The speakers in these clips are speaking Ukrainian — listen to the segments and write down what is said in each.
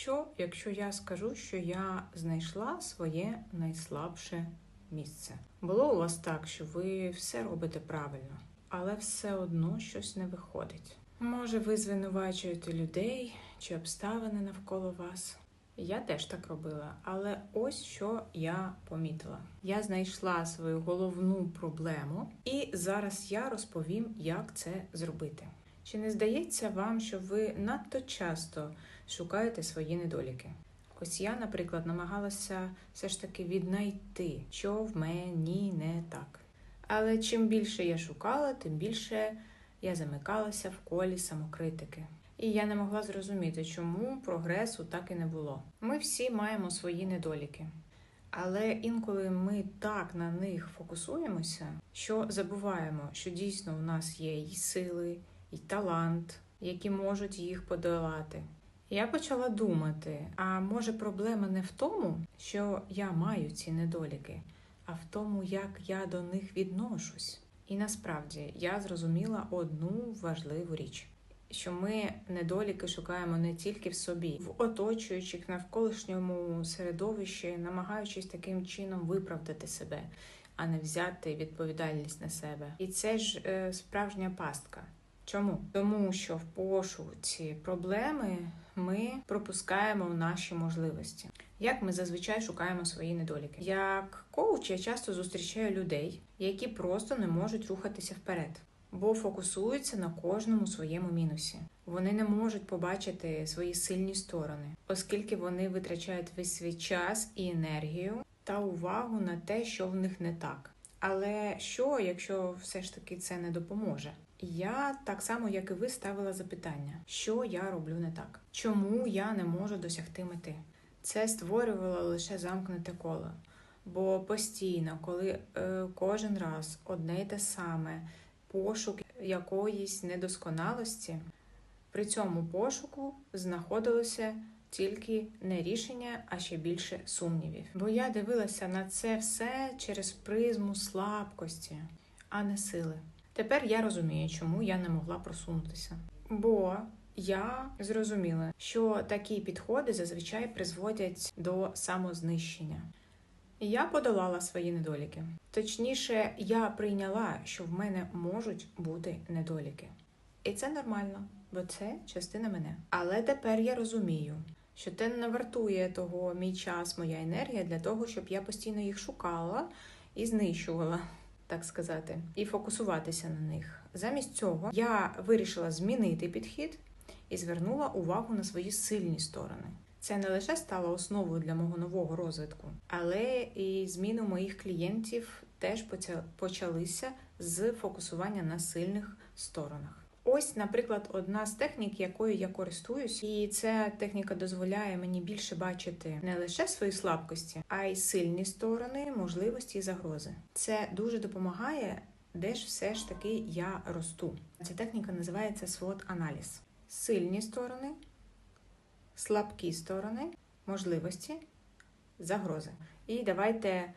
Що, якщо я скажу, що я знайшла своє найслабше місце? Було у вас так, що ви все робите правильно, але все одно щось не виходить. Може, ви звинувачуєте людей чи обставини навколо вас? Я теж так робила, але ось що я помітила: я знайшла свою головну проблему, і зараз я розповім, як це зробити. Чи не здається вам, що ви надто часто шукаєте свої недоліки? Ось я, наприклад, намагалася все ж таки віднайти, що в мені не так. Але чим більше я шукала, тим більше я замикалася в колі самокритики. І я не могла зрозуміти, чому прогресу так і не було. Ми всі маємо свої недоліки. Але інколи ми так на них фокусуємося, що забуваємо, що дійсно у нас є і сили, і талант, які можуть їх подолати. Я почала думати: а може проблема не в тому, що я маю ці недоліки, а в тому, як я до них відношусь. І насправді я зрозуміла одну важливу річ. Що ми недоліки шукаємо не тільки в собі, в оточуючих навколишньому середовищі, намагаючись таким чином виправдати себе, а не взяти відповідальність на себе. І це ж е, справжня пастка. Чому? Тому що в пошуці проблеми ми пропускаємо наші можливості. Як ми зазвичай шукаємо свої недоліки? Як коуч я часто зустрічаю людей, які просто не можуть рухатися вперед, бо фокусуються на кожному своєму мінусі. Вони не можуть побачити свої сильні сторони, оскільки вони витрачають весь свій час і енергію та увагу на те, що в них не так. Але що, якщо все ж таки це не допоможе? Я так само, як і ви, ставила запитання, що я роблю не так, чому я не можу досягти мети. Це створювало лише замкнуте коло. Бо постійно, коли е, кожен раз одне й те саме пошук якоїсь недосконалості, при цьому пошуку знаходилося тільки не рішення, а ще більше сумнівів. Бо я дивилася на це все через призму слабкості, а не сили. Тепер я розумію, чому я не могла просунутися. Бо я зрозуміла, що такі підходи зазвичай призводять до самознищення. Я подолала свої недоліки. Точніше, я прийняла, що в мене можуть бути недоліки. І це нормально, бо це частина мене. Але тепер я розумію, що це не вартує того мій час, моя енергія для того, щоб я постійно їх шукала і знищувала так сказати, і фокусуватися на них. Замість цього я вирішила змінити підхід і звернула увагу на свої сильні сторони. Це не лише стало основою для мого нового розвитку, але і зміни моїх клієнтів теж почалися з фокусування на сильних сторонах. Ось, наприклад, одна з технік, якою я користуюсь, і ця техніка дозволяє мені більше бачити не лише свої слабкості, а й сильні сторони, можливості і загрози. Це дуже допомагає, де ж все ж таки я росту. Ця техніка називається swot аналіз Сильні сторони, слабкі сторони, можливості, загрози. І давайте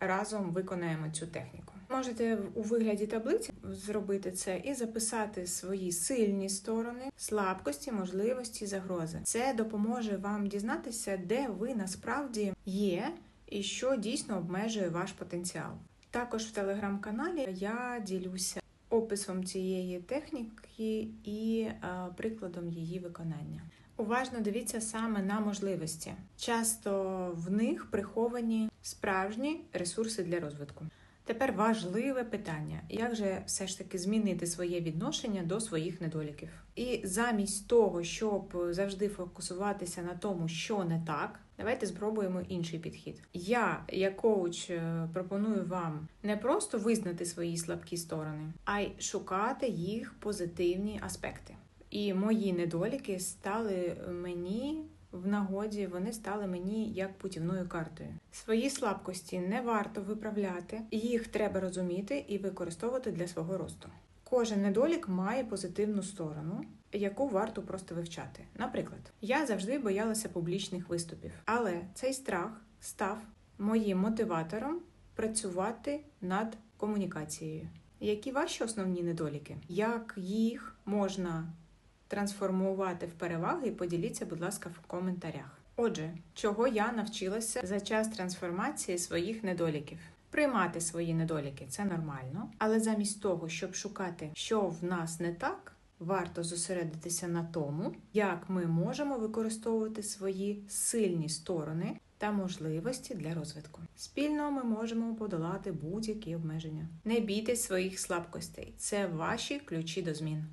разом виконаємо цю техніку. Можете у вигляді таблиці зробити це і записати свої сильні сторони, слабкості, можливості, загрози. Це допоможе вам дізнатися, де ви насправді є і що дійсно обмежує ваш потенціал. Також в телеграм-каналі я ділюся описом цієї техніки і е, прикладом її виконання. Уважно дивіться саме на можливості. Часто в них приховані справжні ресурси для розвитку. Тепер важливе питання: як же все ж таки змінити своє відношення до своїх недоліків? І замість того, щоб завжди фокусуватися на тому, що не так, давайте спробуємо інший підхід. Я, як коуч, е, пропоную вам не просто визнати свої слабкі сторони, а й шукати їх позитивні аспекти. І мої недоліки стали мені в нагоді, вони стали мені як путівною картою. Свої слабкості не варто виправляти, їх треба розуміти і використовувати для свого росту. Кожен недолік має позитивну сторону, яку варто просто вивчати. Наприклад, я завжди боялася публічних виступів, але цей страх став моїм мотиватором працювати над комунікацією. Які ваші основні недоліки? Як їх можна трансформувати в переваги і поділіться, будь ласка, в коментарях. Отже, чого я навчилася за час трансформації своїх недоліків? Приймати свої недоліки це нормально, але замість того, щоб шукати, що в нас не так, варто зосередитися на тому, як ми можемо використовувати свої сильні сторони та можливості для розвитку. Спільно ми можемо подолати будь-які обмеження. Не бійтесь своїх слабкостей, це ваші ключі до змін.